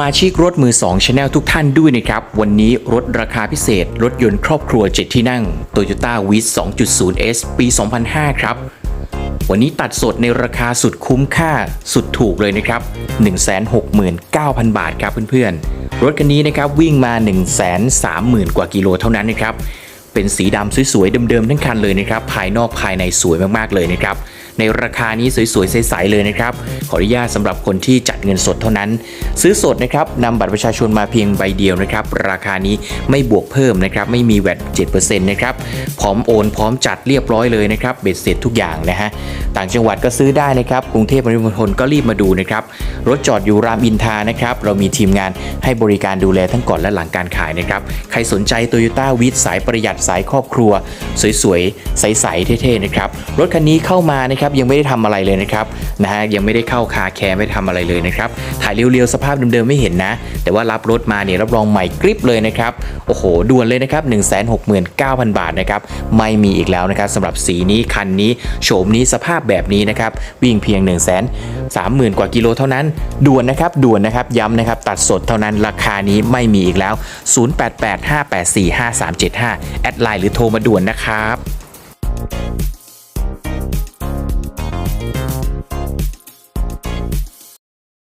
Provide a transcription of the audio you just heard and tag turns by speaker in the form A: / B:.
A: มาชิกรถมือ2 Channel ทุกท่านด้วยนะครับ วันนี้รถราคาพิเศษ รถยนต์ครอบครัว 7 ที่นั่ง Toyota w i z 2.0S ปี 2005 ครับ วันนี้ตัดสดในราคาสุดคุ้มค่าสุดถูกเลยนะครับ 169,000 บาทครับเพื่อนๆ รถคันนี้นะครับวิ่งมา 130,000 กว่ากิโลเท่านั้นนะครับ เป็นสีดำสวยๆ เดิมๆ ทั้งคันเลยนะครับ ภายนอกภายในสวยมากๆเลยนะครับ ในราคานี้สวยๆใสๆเลยนะครับ ขออนุญาตสำหรับคนที่จัดเงินสดเท่านั้น ซื้อสดนะครับนำบัตรประชาชนมาเพียงใบเดียวนะครับ ราคานี้ไม่บวกเพิ่มนะครับ ไม่มีแวด7%นะครับพร้อมโอนพร้อมจัดเรียบร้อยเลยนะครับเบ็ดเสร็จทุกอย่างนะฮะต่างจังหวัดก็ซื้อได้นะครับกรุงเทพปริมณฑลก็รีบมาดูนะครับรถจอดอยู่รามอินทานะครับเรามีทีมงานให้บริการดูแลทั้งก่อนและหลังการขายนะครับใครสนใจ Toyota w i t สายประหยัดสายครอบครัว สวยๆใสๆเท่ๆนะครับรถคันนี้เข้ามานะครับยังไม่ได้ทำอะไรเลยนะครับนะฮะยังไม่ได้เข้าคาแคร์ไม่ได้ทำอะไรเลยนะครับถ่ายเรียวๆสภาพเดิมๆไม่เห็นนะ แต่ว่ารับรถมาเนี่ยรับรองใหม่กริปเลยนะครับโอ้โหด่วนเลยนะครับ169,000 บาทนะครับไม่มีอีกแล้วนะครับสำหรับสีนี้คันนี้โฉมนี้สภาพแบบนี้นะครับวิ่งเพียง 1 3 0 0 0 0 กว่ากิโลเท่านั้น ด่วนนะครับด่วนนะครับย้ำนะครับตัดสดเท่านั้นราคานี้ไม่มีอีกแล้ว 0885845375 แอดไลน์หรือโทรมาด่วนนะครับ